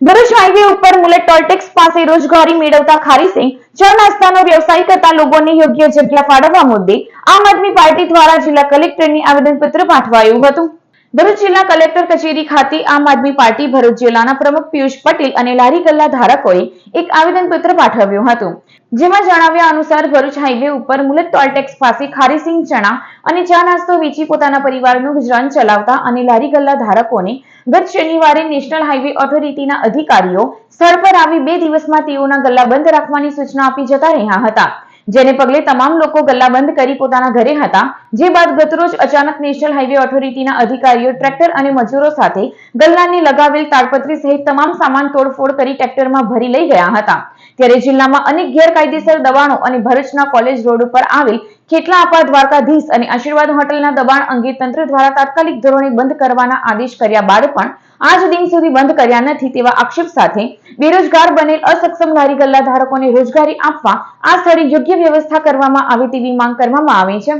Bharuch highway ઉપર મુલેટ toll tax પાસે રોજગારી મેળવતા ખારીસિંહ ચા નાસ્તાનો વ્યવસાય કરતા લોકોને યોગ્ય જગ્યા ફાળવવા મુદ્દે આમ આદમી પાર્ટી દ્વારા જિલ્લા કલેક્ટરને આવેદનપત્ર પાઠવાયું હતું. ભરૂચ જિલ્લા કલેક્ટર કચેરી ખાતે આમ આદમી પાર્ટી ભરૂચ જિલ્લાના પ્રમુખ પિયુષ પટેલ અને લારી ગલ્લા ધારકોએ એક આવેદનપત્ર પાઠવ્યું હતું. જેમાં જણાવ્યા અનુસાર ભરૂચ હાઈવે ઉપર મુલત ટોલટેક્સ પાસે ખારીસિંગ ચણા અને ચા નાસ્તો વેચી પોતાના પરિવારનું ગુજરાન ચલાવતા અને લારી ગલ્લા ધારકોને ગત શનિવારે નેશનલ હાઈવે ઓથોરિટીના અધિકારીઓ સ્થળ પર આવી બે દિવસમાં તેઓના ગલ્લા બંધ રાખવાની સૂચના આપી જતા રહ્યા હતા. જેને પગલે તમામ લોકો ગલ્લા બંધ કરી પોતાના ઘરે હતા, જે બાદ ગતરોજ અચાનક નેશનલ હાઈવે ઓથોરિટીના અધિકારીઓ ટ્રેક્ટર અને મજૂરો સાથે ગલ્લાને લગાવેલ તાડપત્રી સહિત તમામ સામાન તોડફોડ કરી ટ્રેક્ટરમાં ભરી લઈ ગયા હતા. ત્યારે જિલ્લામાં અનેક ગેરકાયદેસર દબાણો અને ભરૂચના કોલેજ રોડ ઉપર આવેલ ખેટલા આપા દ્વારકાધીશ અને આશીર્વાદ હોટલના દબાણ અંગે તંત્ર દ્વારા તાત્કાલિક ધોરણે બંધ કરવાના આદેશ કર્યા બાદ પણ આજ દિન સુધી બંધ કર્યા નથી તેવા આક્ષેપ સાથે બેરોજગાર બનેલ અસક્ષમ લારી ગલ્લા ધારકોને રોજગારી આપવા આ સ્થળે યોગ્ય વ્યવસ્થા કરવામાં આવે તેવી માંગ કરવામાં આવી છે.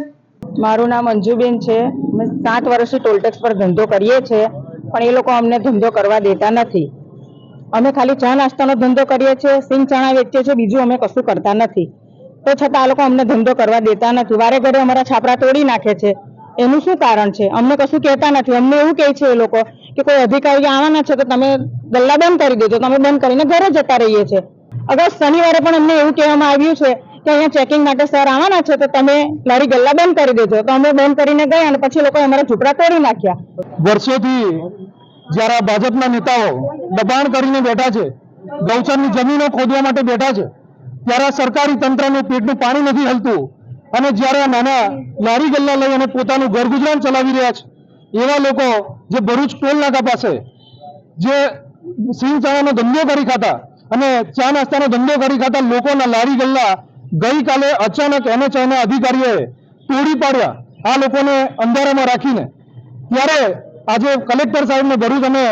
મારું નામ અંજુબેન છે. અમે સાત વર્ષથી ટોલટેક્સ પર ધંધો કરીએ છીએ, પણ એ લોકો અમને ધંધો કરવા દેતા નથી. અમે ખાલી ચા નાસ્તાનો ધંધો કરીએ છીએ, સિંગ ચણા વેચીએ છીએ, બીજું અમે કશું કરતા નથી. તો છતાં આ લોકો અમને ધંધો કરવા દેતા નથી. વારે ઘરે અમારા છાપરા તોડી નાખે છે. એનું શું કારણ છે? અમને કશું કહેતા નથી. અમને એવું કહે છે એ લોકો કે કોઈ અધિકારી આવવાના છે તો તમે ગલ્લા બંધ કરી દેજો. તો અમે બંધ કરીને ઘરે જતા રહીએ છીએ અગર શનિવારે પણ અમને એવું કહેવામાં આવ્યું છે કે અહીંયા ચેકિંગ માટે સર આવવાના છે તો તમે લારી ગલ્લા બંધ કરી દેજો. તો અમે બંધ કરીને ગયા અને પછી લોકો અમારા ઝૂંપડા તોડી નાખ્યા. વર્ષોથી જ્યારે ભાજપના નેતાઓ દબાણ કરીને બેઠા છે, ગૌચરની જમીનો ખોદવા માટે બેઠા છે ત્યારે આ સરકારી તંત્રનું પેટનું પાણી નથી હલતું અને જ્યારે આ નાના લારી ગલ્લા લઈ અને પોતાનું ઘર ગુજરાન ચલાવી રહ્યા છે, એવા લોકો જે ભરૂચ ટોલ નાકા પાસે જે સિંહ ચાવાનો ધંધો કરી ખાતા અને ચા નાસ્તાનો ધંધો કરી ખાતા લોકોના લારી ગલ્લા ગઈકાલે અચાનક એનએચઆઈના અધિકારીઓએ તોડી પાડ્યા. આ લોકોને અંધારામાં રાખીને. ત્યારે આજે કલેક્ટર સાહેબને ભરૂચ અમે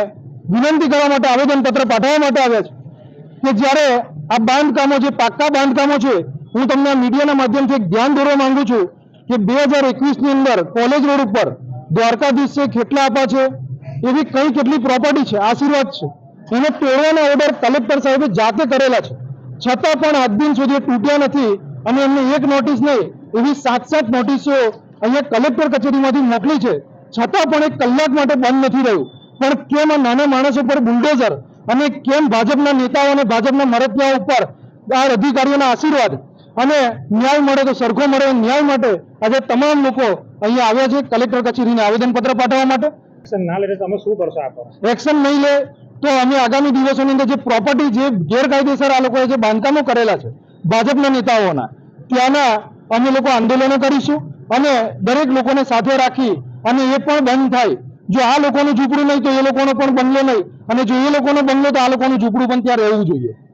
વિનંતી કરવા માટે આવેદનપત્ર પાઠવવા માટે આવ્યા છે. કે જ્યારે આ બાંધકામો જે પાક્કા બાંધકામો છે, હું તમને મીડિયાના માધ્યમથી ધ્યાન દોરવા માંગુ છું કે બે હજાર એકવીસની અંદર કોલેજ રોડ ઉપર દ્વારકાધીશ છે, ખેટલા આપા છે, એવી કઈ કેટલી પ્રોપર્ટી છે? આશીર્વાદ છે. એને તોડવાના ઓર્ડર કલેક્ટર સાહેબે જાતે કરેલા છે. છતાં પણ આજ દિન સુધી તૂટ્યા નથી અને એમને એક નોટિસ નહીં, એવી સાત સાત નોટિસો અહીંયા કલેક્ટર કચેરીમાંથી મોકલી છે. છતાં પણ એક કલાક માટે બંધ નથી રહ્યું. પણ કેમ આ નાના માણસો પર બુલડોઝર અને કેમ ભાજપના નેતાઓ અને ભાજપના મરતિયાઓ ઉપર આ અધિકારીઓના આશીર્વાદ? અને ન્યાય મળે તો સરખો મળે ન્યાય માટે આજે તમામ લોકો અહીંયા આવ્યા છે કલેક્ટર કચેરીને આવેદનપત્ર પાઠવવા માટે. એક્શન ના લે તમે શું કરશો આ એક્શન નહીં લે તો અમે આગામી દિવસોની અંદર જે પ્રોપર્ટી જે ગેરકાયદેસર આ લોકોએ જે બાંધકામો કરેલા છે ભાજપના નેતાઓના ત્યાંના અમે લોકો આંદોલનો કરીશું અને દરેક લોકોને સાથે રાખી અને એ પણ બંધ થાય જો આ લોકોનું ઝૂંપડું નહીં, તો એ લોકોનો પણ બંગલો નહીં. અને જો એ લોકોનો બંગલો, તો આ લોકોનું ઝૂંપડું પણ ત્યાં રહેવું જોઈએ.